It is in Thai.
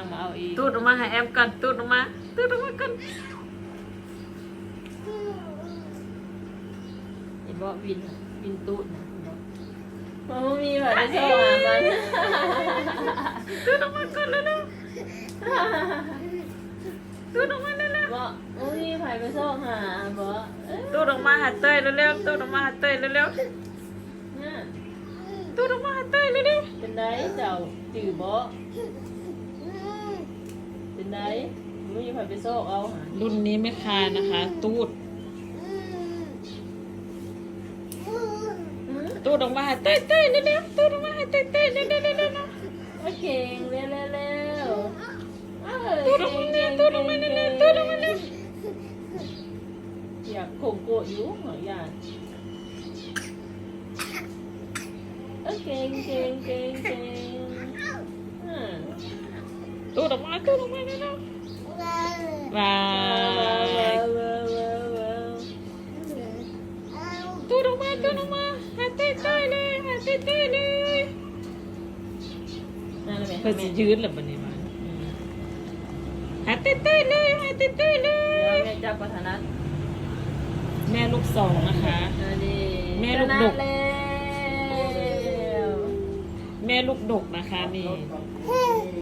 างมาเอาอีกตูดออกมาให้แอมก่อนตูดออกมาตูดออกมาก่อนไอ้บ่วินน่ะวินตูดนะบ่มันบ่มีแบบไปโซ่หามันตูดออกมาก่อนเร็วๆตูดออกมาเร็วบ่มันมีไผไปโซ่หาบ่เอ้ยๆตูดออกมาหาเต้ยเร็วๆตูดออกมาหาเต้ยเร็วน่ะๆตูดออกมาหาเต้ยเร็วเป็นไดเจ้าจื้อบ่เป็นได มันมีไผไปโซ่เอาหาๆรุ่นนี้ไม่คายนะคะ ตูดอื้อตูดออกมาหาเต้ยเต้ยเร็วๆตูดออกมาหาเต้ยเต้ยเร็วๆเร็วๆโอเคเร็วๆๆเอ้ยตูดออกมาเร็วตูดออกมาเร็วตูดออกมาเร็วอยากโคงโกะอยู่หอยอยากเอ้ยเก่งเก่งเก่งเก่งอ่าตูดออกมาตูดออกมาเร็วๆ ว้าว้าวยว้าวว้าวว้าวตูดออกมาตูดออกมาหาเต้ยเต้เลยหาเต้เต้ยเลยเพื่อจะยืดหรือเปล่าเนี่ยมันหาเต้เต้ยเลยหาเต้เต้ยเลยวยแม่จับประธานัทแม่ลูกสองนะคะแม่ลูกดกแล้วแม่ลูกดกนะคะนี่